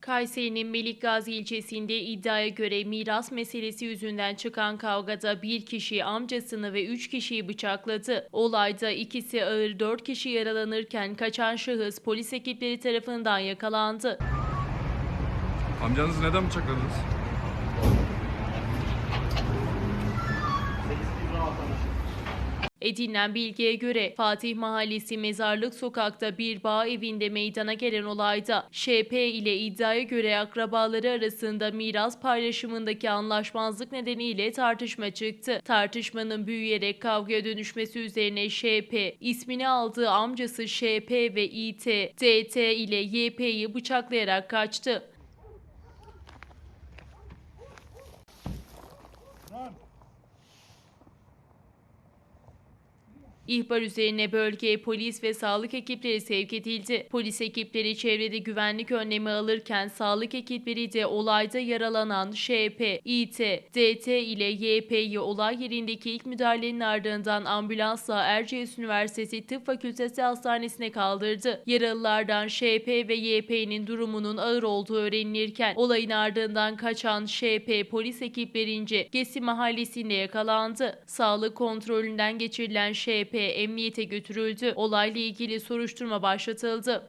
Kayseri'nin Melikgazi ilçesinde iddiaya göre miras meselesi yüzünden çıkan kavgada bir kişi amcasını ve üç kişiyi bıçakladı. Olayda ikisi ağır dört kişi yaralanırken kaçan şahıs polis ekipleri tarafından yakalandı. Amcanızı neden bıçakladınız? Edinilen bilgiye göre Fatih Mahallesi Mezarlık Sokak'ta bir bağ evinde meydana gelen olayda ŞP ile iddiaya göre akrabaları arasında miras paylaşımındaki anlaşmazlık nedeniyle tartışma çıktı. Tartışmanın büyüyerek kavgaya dönüşmesi üzerine ŞP, ismini aldığı amcası ŞP ve İT, DT ile YP'yi bıçaklayarak kaçtı. İhbar üzerine bölgeye polis ve sağlık ekipleri sevk edildi. Polis ekipleri çevrede güvenlik önlemi alırken sağlık ekipleri de olayda yaralanan ŞP, İT, DT ile YP'yi olay yerindeki ilk müdahalenin ardından ambulansla Erciyes Üniversitesi Tıp Fakültesi Hastanesi'ne kaldırdı. Yaralılardan ŞP ve YP'nin durumunun ağır olduğu öğrenilirken olayın ardından kaçan ŞP polis ekiplerince Gesi mahallesinde yakalandı. Sağlık kontrolünden geçirilen ŞP emniyete götürüldü. Olayla ilgili soruşturma başlatıldı.